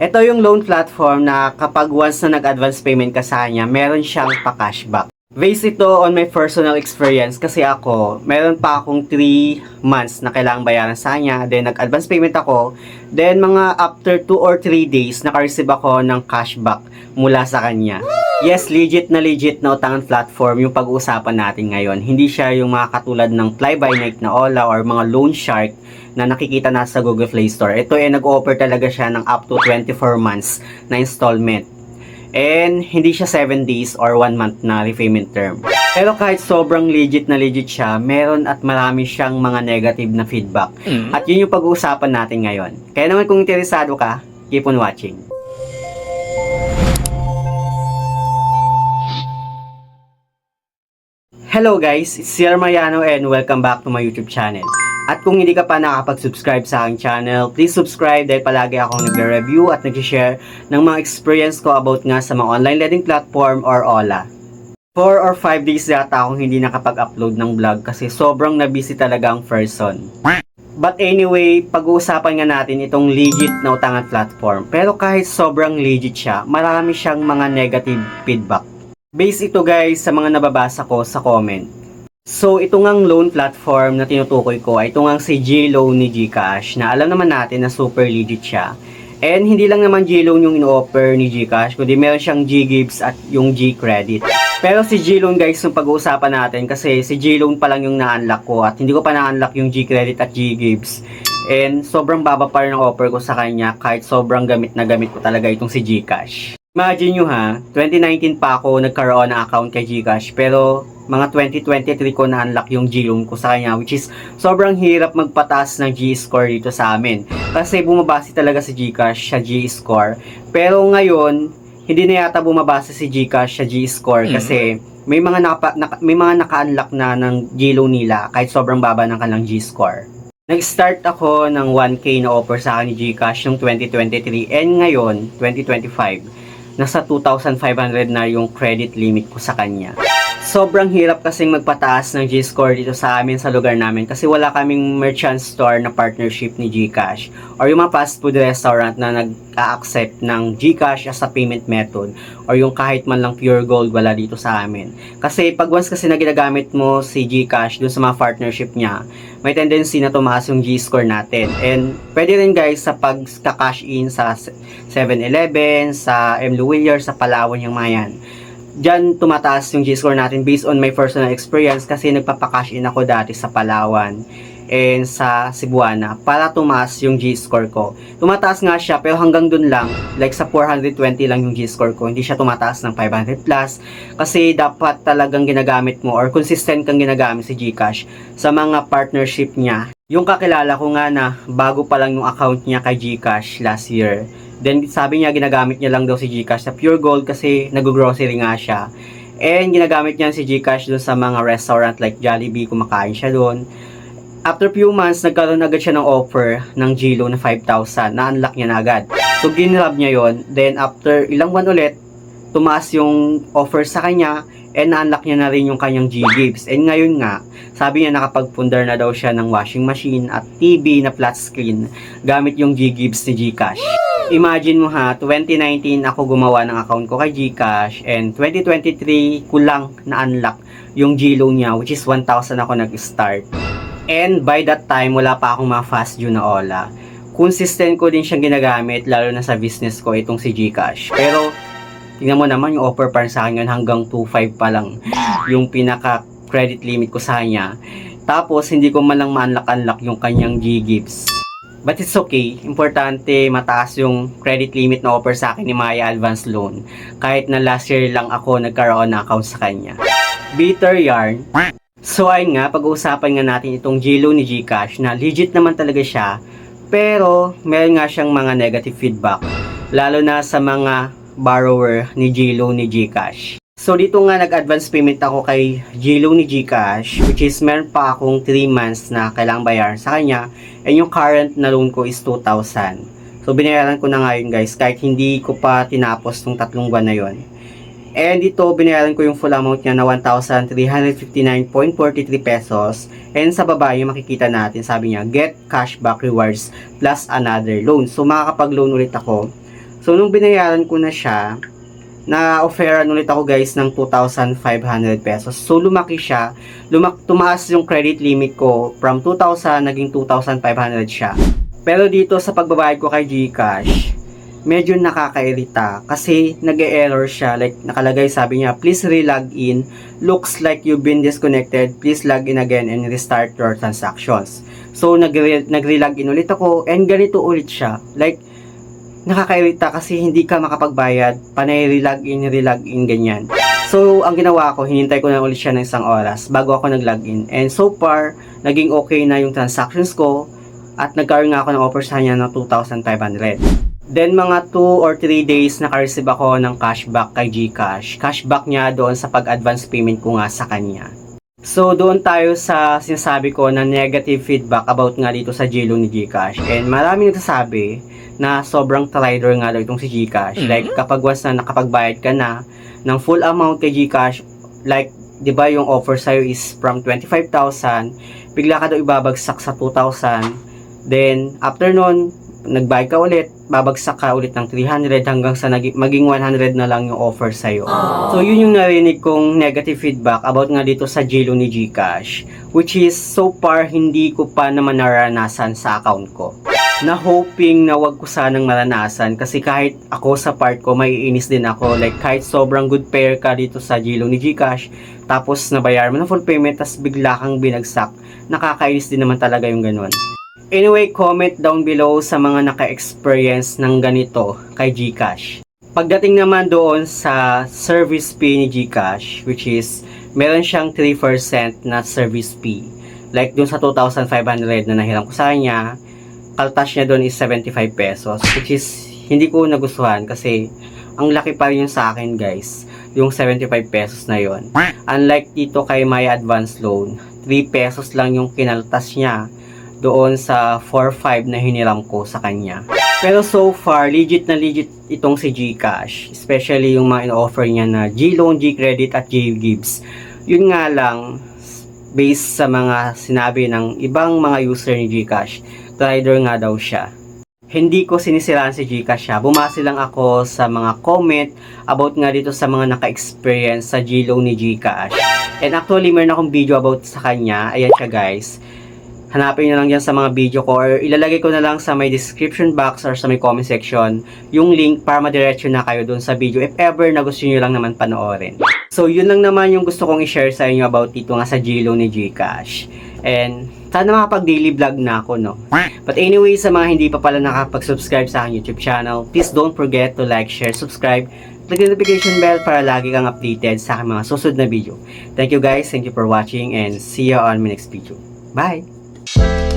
Ito yung loan platform na kapag once na nag-advance payment ka sa kanya, meron siyang pa-cashback. Based ito on my personal experience kasi ako, meron pa akong 3 months na kailangang bayaran sa kanya. Then nag-advance payment ako. Then mga after 2 or 3 days, naka-receive ako ng cashback mula sa kanya. Yes, legit na legit na utangan platform yung pag-uusapan natin ngayon. Hindi siya yung mga katulad ng fly-by-night na Ola or mga loan shark na nakikita na sa Google Play Store. Ito ay nag-offer talaga siya ng up to 24 months na installment. And hindi siya 7 days or 1 month na repayment term. Pero kahit sobrang legit na legit siya, meron at marami siyang mga negative na feedback. At yun yung pag-uusapan natin ngayon. Kaya naman kung interesado ka, keep on watching. Hello guys, it's Sir Mariano and welcome back to my YouTube channel. At kung hindi ka pa nakapag-subscribe sa aking channel, please subscribe dahil palagi akong nagre-review at nag-share ng mga experience ko about nga sa mga online lending platform or OLA. 4 or 5 days yata akong hindi nakapag-upload ng vlog kasi sobrang na-busy talaga ang person. But anyway, pag-uusapan nga natin itong legit na utangan platform. Pero kahit sobrang legit siya, marami siyang mga negative feedback. Base ito guys sa mga nababasa ko sa comment. So, ito ngang loan platform na tinutukoy ko ay ito ngang si G-Loan ni Gcash na alam naman natin na super legit siya. And hindi lang naman G-Loan yung ino-offer ni Gcash, kundi meron siyang G-Gives at yung G-Credit. Pero si G-Loan guys, yung pag-uusapan natin kasi si G-Loan pa lang yung na-unlock ko at hindi ko pa na-unlock yung G-Credit at G-Gives. And sobrang baba pa rin ang offer ko sa kanya kahit sobrang gamit na gamit ko talaga itong si Gcash. Imagine nyo ha, 2019 pa ako nagkaroon ng account kay Gcash pero mga 2023 ko na-unlock yung G-Loan ko sa kanya which is sobrang hirap magpataas ng G-score dito sa amin. Kasi bumabase talaga si Gcash sa G-score. Pero ngayon, hindi na yata bumabase si Gcash sa G-score kasi may mga naka, naka- may mga naka-unlock na ng G-Loan nila kahit sobrang baba ng kanilang G-score. Nag-start ako ng 1K na offer sa akin ni Gcash noong 2023 and ngayon, 2025, nasa 2,500 na yung credit limit ko sa kanya. Sobrang hirap kasing magpataas ng G-score dito sa amin sa lugar namin kasi wala kaming merchant store na partnership ni GCash or yung mga fast food restaurant na nag-accept ng GCash as a payment method or yung kahit man lang pure gold wala dito sa amin. Kasi pag once kasi na ginagamit mo si GCash dun sa mga partnership niya, may tendency na tumaas yung G-score natin. And pwede rin guys sa pag-cash in sa 7-Eleven, sa M. Luwilier, sa Palawan yung mga yan Diyan tumataas yung G-score natin based on my personal experience kasi nagpapakash in ako dati sa Palawan and sa Cebuana para tumaas yung G-score ko. Tumataas nga siya pero hanggang dun lang, like sa 420 lang yung G-score ko, hindi siya tumataas ng 500 plus kasi dapat talagang ginagamit mo or consistent kang ginagamit si GCash sa mga partnership niya. Yung kakilala ko nga na bago pa lang yung account niya kay GCash last year. Then sabi niya ginagamit niya lang daw si GCash sa Pure Gold kasi nag-grocery nga siya. And ginagamit niya si GCash doon sa mga restaurant like Jollibee, kumakain siya doon. After few months, nagkaroon agad siya ng offer ng Gilo na 5,000. Na-unlock niya na agad. So, ginrab niya yon Then, after ilang buwan ulit, tumaas yung offer sa kanya and na-unlock niya na rin yung kanyang G-Gives. And ngayon nga, sabi niya nakapag-pundar na daw siya ng washing machine at TV na flat screen gamit yung G-Gives ni Gcash. Imagine mo ha, 2019 ako gumawa ng account ko kay Gcash and 2023 ko lang na-unlock yung G-Loan niya which is 1,000 ako nag-start. And by that time, wala pa akong mga fast due na Ola. Consistent ko din siyang ginagamit lalo na sa business ko itong si Gcash. Pero tingnan mo naman yung offer pa rin sa akin hanggang 2.5 pa lang yung pinaka credit limit ko sa kanya. Tapos hindi ko man lang ma-unlock-unlock yung kanyang G-Gives. But it's okay. Importante mataas yung credit limit na offer sa akin ni Maya Advance Loan. Kahit na last year lang ako nagkaroon ng account sa kanya. Bitter yarn. So ayun nga, pag-uusapan nga natin itong G-Loan ni Gcash na legit naman talaga siya. Pero meron nga siyang mga negative feedback. Lalo na sa mga borrower ni G-Loan ni Gcash. So dito nga nag-advance payment ako kay G-Loan ni Gcash which is meron pa akong 3 months na kailangang bayaran sa kanya and yung current na loan ko is 2,000. So binayaran ko na ngayon guys kahit hindi ko pa tinapos tong tatlong buwan na yon. And dito binayaran ko yung full amount niya na 1,359.43 pesos and sa baba yung makikita natin sabi niya get cashback rewards plus another loan. So makakapag-loan ulit ako So, nung binayaran ko na siya, na-offeran ulit ako guys ng 2,500 pesos. So, lumaki siya. Lumak tumaas yung credit limit ko from 2,000 naging 2,500 siya. Pero dito sa pagbabayad ko kay GCash, medyo nakakairita kasi nag-error siya. Like, nakalagay sabi niya, please re-log in. Looks like you've been disconnected. Please log in again and restart your transactions. So, nag-re- nag-re-log in ulit ako and ganito ulit siya. Like, nakakairita kasi hindi ka makapagbayad, panay re-log in, re-log in, ganyan. So, ang ginawa ko, hinintay ko na ulit siya ng isang oras bago ako nag-log in. And so far, naging okay na yung transactions ko at nagkaroon nga ako ng offer sa kanya ng 2,500. Then, mga 2 or 3 days naka-receive ako ng cashback kay GCash. Cashback niya doon sa pag-advance payment ko nga sa kanya. So, doon tayo sa sinasabi ko na negative feedback about nga dito sa Gilo ni Gcash. And maraming nagsasabi na sobrang trader nga daw itong si Gcash. Like, kapag once na nakapagbayad ka na ng full amount kay Gcash, like, di ba yung offer sa'yo is from 25,000, bigla ka daw ibabagsak sa 2,000. Then, after nun, nagbayad ka ulit, babagsak ka ulit ng 300 hanggang sa maging 100 na lang yung offer sa'yo. So, yun yung narinig kong negative feedback about nga dito sa Gilo ni Gcash. Which is, so far, hindi ko pa naman naranasan sa account ko. Na hoping na wag ko sanang maranasan kasi kahit ako sa part ko, may inis din ako. Like, kahit sobrang good pair ka dito sa Gilo ni Gcash, tapos nabayar mo na full payment, tapos bigla kang binagsak, nakakainis din naman talaga yung ganun. Anyway, comment down below sa mga naka-experience ng ganito kay GCash. Pagdating naman doon sa service fee ni GCash, which is, meron siyang 3% na service fee. Like doon sa 2,500 na nahiram ko sa kanya, kaltas niya doon is 75 pesos, which is, hindi ko nagustuhan kasi ang laki pa rin yung sa akin guys, yung 75 pesos na yon. Unlike dito kay My Advance Loan, 3 pesos lang yung kinaltas niya doon sa 4-5 na hiniram ko sa kanya. Pero so far, legit na legit itong si Gcash. Especially yung mga in-offer niya na G-Loan, G-Credit at G-Gives. Yun nga lang, based sa mga sinabi ng ibang mga user ni Gcash, trader nga daw siya. Hindi ko sinisiraan si Gcash siya. Bumase lang ako sa mga comment about nga dito sa mga naka-experience sa G-Loan ni Gcash. And actually, meron akong video about sa kanya. Ayan siya guys hanapin nyo lang yan sa mga video ko or ilalagay ko na lang sa may description box or sa may comment section yung link para madiretso na kayo dun sa video if ever na gusto nyo lang naman panoorin. So, yun lang naman yung gusto kong i-share sa inyo about dito nga sa Gilo ni Gcash. And, sana makapag-daily vlog na ako, no? But anyway, sa mga hindi pa pala nakapag-subscribe sa aking YouTube channel, please don't forget to like, share, subscribe, click the notification bell para lagi kang updated sa aking mga susunod na video. Thank you guys, thank you for watching, and see you on my next video. Bye! Música